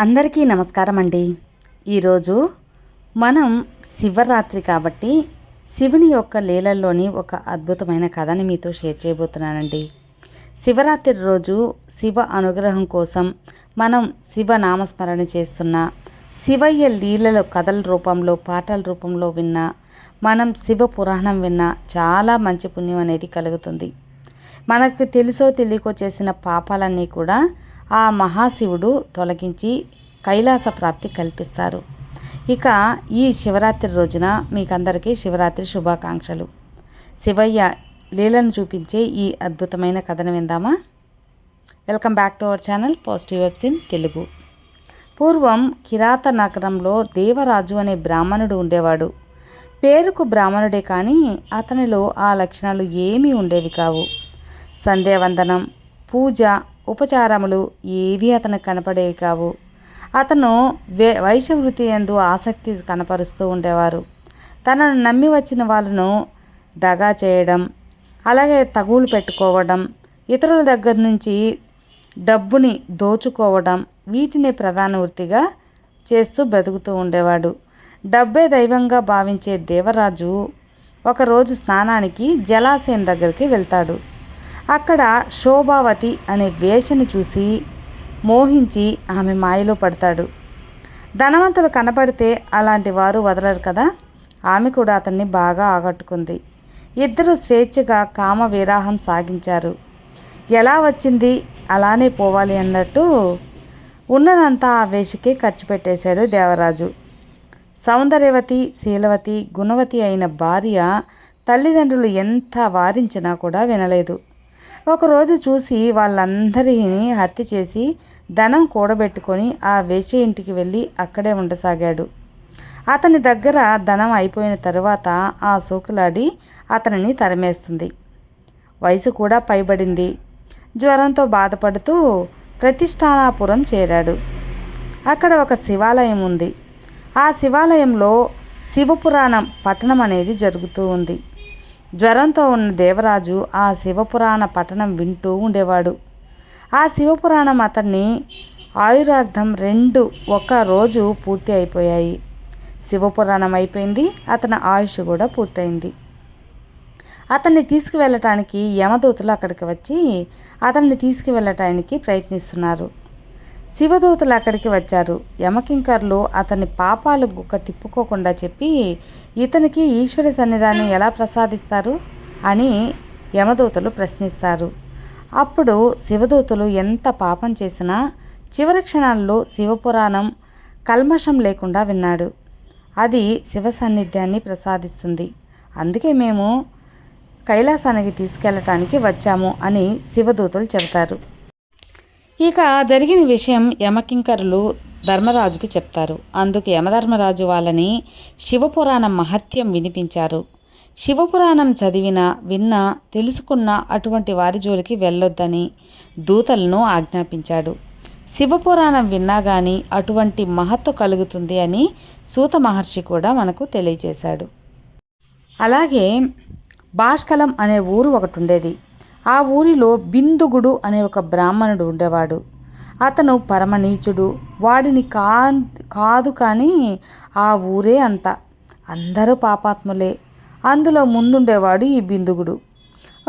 అందరికీ నమస్కారం అండి. ఈరోజు మనం శివరాత్రి కాబట్టి శివుని యొక్క లీలల్లోని ఒక అద్భుతమైన కథని మీతో షేర్ చేయబోతున్నానండి. శివరాత్రి రోజు శివ అనుగ్రహం కోసం మనం శివ నామస్మరణ చేస్తున్న శివయ్య లీలల కథల రూపంలో పాటల రూపంలో విన్నా మనం శివ పురాణం విన్నా చాలా మంచి పుణ్యం అనేది కలుగుతుంది. మనకు తెలుసో తెలియకో చేసిన పాపాలన్నీ కూడా ఆ మహాశివుడు తొలగించి కైలాస ప్రాప్తి కల్పిస్తారు. ఇక ఈ శివరాత్రి రోజున మీకందరికీ శివరాత్రి శుభాకాంక్షలు. శివయ్య లీలను చూపించే ఈ అద్భుతమైన కథను విందామా? Welcome back to our channel positive webs in Telugu. పూర్వం కిరాత నగరంలో దేవరాజు అనే బ్రాహ్మణుడు ఉండేవాడు. పేరుకు బ్రాహ్మణుడే కానీ అతనిలో ఆ లక్షణాలు ఏమీ ఉండేవి కావు. సంధ్యావందనం పూజ ఉపచారములు ఏవి అతనికి కనపడేవి కావు. అతను వే వైశ్యవృత్తి ఎందు ఆసక్తి కనపరుస్తూ ఉండేవారు. తనను నమ్మి వచ్చిన వాళ్ళను దగా చేయడం అలాగే తగులు పెట్టుకోవడం ఇతరుల దగ్గర నుంచి డబ్బుని దోచుకోవడం వీటిని ప్రధాన వృత్తిగా చేస్తూ బ్రతుకుతూ ఉండేవాడు. డబ్బే దైవంగా భావించే దేవరాజు ఒకరోజు స్నానానికి జలాశయం దగ్గరికి వెళ్తాడు. అక్కడ శోభావతి అనే వేషని చూసి మోహించి ఆమె మాయలో పడతాడు. ధనవంతులు కనపడితే అలాంటి వారు వదలరు కదా? ఆమె కూడా అతన్ని బాగా ఆగట్టుకుంది ఇద్దరు స్వేచ్ఛగా కామ విరాహం సాగించారు. ఎలా వచ్చింది? అలానే పోవాలి అన్నట్టు ఉన్నదంతా ఆ వేషకే ఖర్చు పెట్టేశాడు దేవరాజు. సౌందర్యవతి శీలవతి గుణవతి అయిన భార్య తల్లిదండ్రులు ఎంత వారించినా కూడా వినలేదు. ఒకరోజు చూసి వాళ్ళందరినీ హత్య చేసి ధనం కూడబెట్టుకొని ఆ వేశ్య ఇంటికి వెళ్ళి అక్కడే ఉండసాగాడు. అతని దగ్గర ధనం అయిపోయిన తరువాత ఆ సూకులాడి అతనిని తరిమేస్తుంది. వయసు కూడా పైబడింది. జ్వరంతో బాధపడుతూ ప్రతిష్టానాపురం చేరాడు. అక్కడ ఒక శివాలయం ఉంది. ఆ శివాలయంలో శివపురాణం పఠనం అనేది జరుగుతూ ఉంది. జ్వరంతో ఉన్న దేవరాజు ఆ శివపురాణ పఠనం వింటూ ఉండేవాడు. ఆ శివపురాణం అతన్ని ఆయురార్థం రెండు ఒక రోజు పూర్తి అయిపోయాయి. శివపురాణం అయిపోయింది అతని ఆయుష్ కూడా పూర్తయింది. అతన్ని తీసుకువెళ్ళటానికి యమదూతలు అక్కడికి వచ్చి అతన్ని తీసుకువెళ్ళటానికి ప్రయత్నిస్తున్నారు. శివదూతలు అక్కడికి వచ్చారు. యమకింకర్లు అతని పాపాలు గుక్క తిప్పుకోకుండా చెప్పి ఇతనికి ఈశ్వర సన్నిధానం ఎలా ప్రసాదిస్తారు? అని యమదూతలు ప్రశ్నిస్తారు. అప్పుడు శివదూతలు ఎంత పాపం చేసినా చివరి క్షణాల్లో శివపురాణం కల్మషం లేకుండా విన్నాడు. అది శివ సాన్నిధ్యాన్ని ప్రసాదిస్తుంది. అందుకే మేము కైలాసానికి తీసుకెళ్ళటానికి వచ్చాము అని శివదూతలు చెబుతారు. ఇక జరిగిన విషయం యమకింకరులు ధర్మరాజుకి చెప్తారు. అందుకు యమధర్మరాజు వాళ్ళని శివపురాణ మహత్యం వినిపించారు. శివపురాణం చదివిన విన్న తెలుసుకున్న అటువంటి వారి జోలికి వెళ్ళొద్దని దూతలను ఆజ్ఞాపించాడు. శివపురాణం విన్నా కానీ అటువంటి మహత్వ కలుగుతుంది అని సూత మహర్షి కూడా మనకు తెలియజేశాడు. అలాగే భాష్కలం అనే ఊరు ఒకటి ఉండేది ఆ ఊరిలో బిందుగుడు అనే ఒక బ్రాహ్మణుడు ఉండేవాడు. అతను పరమనీచుడు వాడిని కా కాదు కానీ ఆ ఊరే అంత. అందరూ పాపాత్ములే. అందులో ముందుండేవాడు ఈ బిందుగుడు.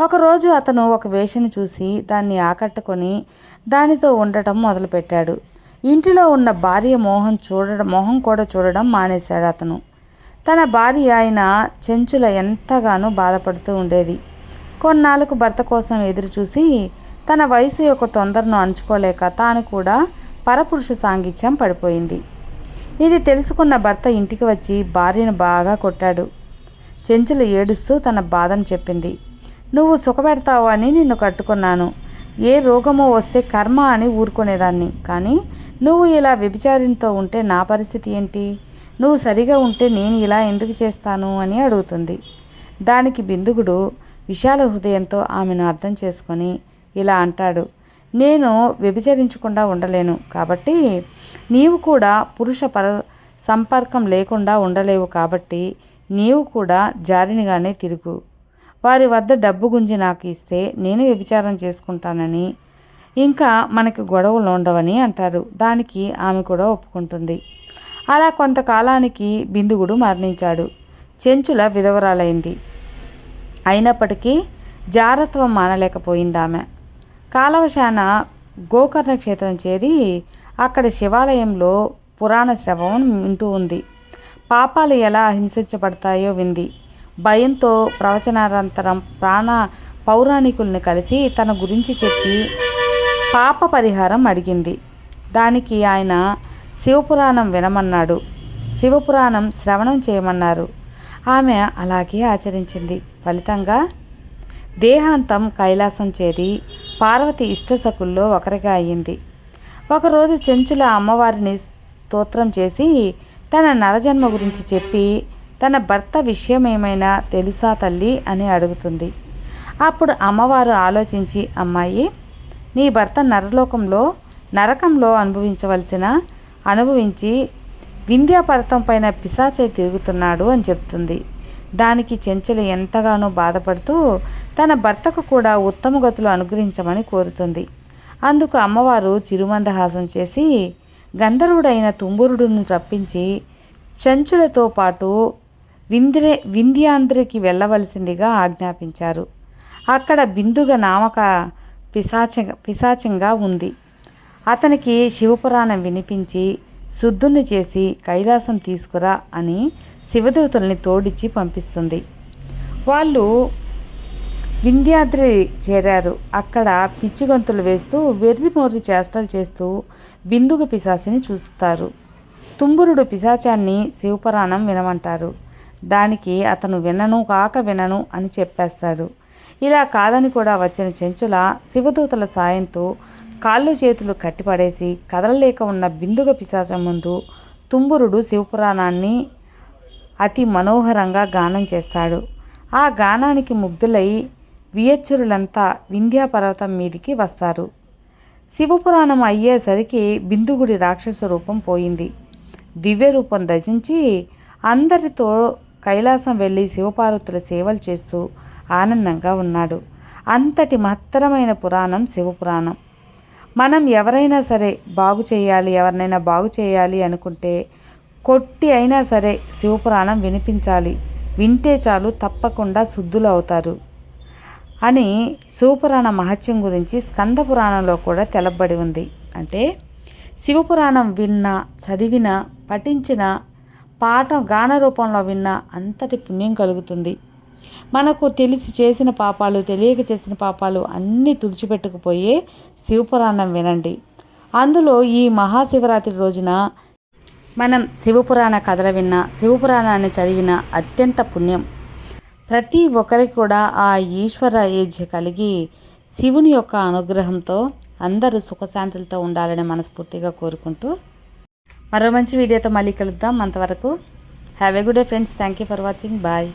ఒకరోజు అతను ఒక వేషను చూసి దాన్ని ఆకట్టుకొని దానితో ఉండటం మొదలుపెట్టాడు. ఇంటిలో ఉన్న భార్య మోహం చూడడం మొహం కూడా చూడడం మానేశాడు అతను. తన భార్య ఆయన చెంచుల ఎంతగానో బాధపడుతూ ఉండేది. కొన్నాళ్ళకు భర్త కోసం ఎదురుచూసి తన వయసు యొక్క తొందరను అణుచుకోలేక తాను కూడా పరపురుష సాంగిత్యం పడిపోయింది. ఇది తెలుసుకున్న భర్త ఇంటికి వచ్చి భార్యను బాగా కొట్టాడు. చెంచులు ఏడుస్తూ తన బాధను చెప్పింది. నువ్వు సుఖపెడతావు అని నిన్ను కట్టుకున్నాను. ఏ రోగమో వస్తే కర్మ అని ఊరుకునేదాన్ని. కానీ నువ్వు ఇలా వ్యభిచారితో ఉంటే నా పరిస్థితి ఏంటి? నువ్వు సరిగా ఉంటే నేను ఇలా ఎందుకు చేస్తాను? అని అడుగుతుంది. దానికి బిందుగుడు విశాల హృదయంతో ఆమెను అర్థం చేసుకొని ఇలా అంటాడు నేను వ్యభిచరించకుండా ఉండలేను కాబట్టి నీవు కూడా పురుష పర సంపర్కం లేకుండా ఉండలేవు కాబట్టి నీవు కూడా జారినిగానే తిరుగు. వారి వద్ద డబ్బు గుంజి నాకు ఇస్తే నేను వ్యభిచారం చేసుకుంటానని ఇంకా మనకి గొడవలు ఉండవని అంటారు. దానికి ఆమె కూడా ఒప్పుకుంటుంది. అలా కొంతకాలానికి బిందుగుడు మరణించాడు. చెంచుల విధవరాలైంది. అయినప్పటికీ జారత్వం మానలేకపోయింది ఆమె. కాలవశాన గోకర్ణ క్షేత్రం చేరి అక్కడ శివాలయంలో పురాణ శ్రవం వింటూ ఉంది. పాపాలు ఎలా హింసించబడతాయో వింది. భయంతో ప్రవచనానంతరం ప్రాణ పౌరాణికుల్ని కలిసి తన గురించి చెప్పి పాప పరిహారం అడిగింది. దానికి ఆయన శివపురాణం వినమన్నాడు. శివపురాణం శ్రవణం చేయమన్నారు. ఆమె అలాగే ఆచరించింది. ఫలితంగా దేహాంతం కైలాసం చేరి పార్వతి ఇష్టసకుల్లో ఒకరిగా అయ్యింది ఒకరోజు చెంచుల అమ్మవారిని స్తోత్రం చేసి తన నరజన్మ గురించి చెప్పి తన భర్త విషయం ఏమైనా తెలుసా తల్లి అని అడుగుతుంది. అప్పుడు అమ్మవారు ఆలోచించి అమ్మాయి నీ భర్త నరలోకంలో నరకంలో అనుభవించవలసిన అనుభవించి వింధ్యాపర్వతం పైన పిశాచై తిరుగుతున్నాడు అని చెప్తుంది. దానికి చెంచులు ఎంతగానో బాధపడుతూ తన భర్తకు కూడా ఉత్తమ గతులు అనుగ్రహించమని కోరుతుంది. అందుకు అమ్మవారు చిరుమందహాసం చేసి గంధర్వుడైన తుంబురుడును రప్పించి చెంచులతో పాటు వింధ్రే వింధ్యాంధ్రికి వెళ్ళవలసిందిగా ఆజ్ఞాపించారు. అక్కడ బిందుగ నామక పిశాచ పిశాచంగా ఉంది. అతనికి శివపురాణం వినిపించి శుద్ధుని చేసి కైలాసం తీసుకురా అని శివదేవతల్ని తోడిచ్చి పంపిస్తుంది. వాళ్ళు వింధ్యాద్రి చేరారు. అక్కడ పిచ్చిగొంతులు వేస్తూ వెర్రిమోర్రి చేష్టలు చేస్తూ బిందుగు పిశాచిని చూస్తారు. తుంబురుడు పిశాచాన్ని శివపురాణం వినమంటారు. దానికి అతను వినను కాక వినను అని చెప్పేస్తాడు. ఇలా కాదని కూడా వచ్చిన చెంచుల శివదూతల సాయంతో కాళ్ళు చేతులు కట్టిపడేసి కదలలేక ఉన్న బిందుగ పిశాచం ముందు తుంబురుడు శివపురాణాన్ని అతి మనోహరంగా గానం చేస్తాడు. ఆ గానానికి ముగ్ధులై వియచ్చురులంతా వింధ్యాపర్వతం మీదికి వస్తారు. శివపురాణం అయ్యేసరికి బిందుగుడి రాక్షస రూపం పోయింది. దివ్య రూపం ధరించి అందరితో కైలాసం వెళ్ళి శివపార్వతుల సేవలు చేస్తూ ఆనందంగా ఉన్నాడు. అంతటి మహత్తరమైన పురాణం శివపురాణం. మనం ఎవరైనా సరే బాగు చేయాలి ఎవరినైనా బాగు చేయాలి అనుకుంటే కొట్టి అయినా సరే శివపురాణం వినిపించాలి. వింటే చాలు తప్పకుండా శుద్ధులు అవుతారు అని శివపురాణ మహత్యం గురించి స్కంద పురాణంలో కూడా తెలబడి ఉంది. అంటే శివపురాణం విన్న చదివిన పఠించిన పాఠం గాన రూపంలో విన్న అంతటి పుణ్యం కలుగుతుంది. మనకు తెలిసి చేసిన పాపాలు తెలియక చేసిన పాపాలు అన్నీ తుడిచిపెట్టుకుపోయే శివపురాణం వినండి. అందులో ఈ మహాశివరాత్రి రోజున మనం శివపురాణ కథలు విన్న శివపురాణాన్ని చదివిన అత్యంత పుణ్యం. ప్రతి ఒక్కరికి కూడా ఆ ఈశ్వర ఏజ్ కలిగి శివుని యొక్క అనుగ్రహంతో అందరూ సుఖశాంతులతో ఉండాలని మనస్ఫూర్తిగా కోరుకుంటూ మరో మంచి వీడియోతో మళ్ళీ కలుద్దాం. అంతవరకు have a good day friends. Thank you for watching. Bye.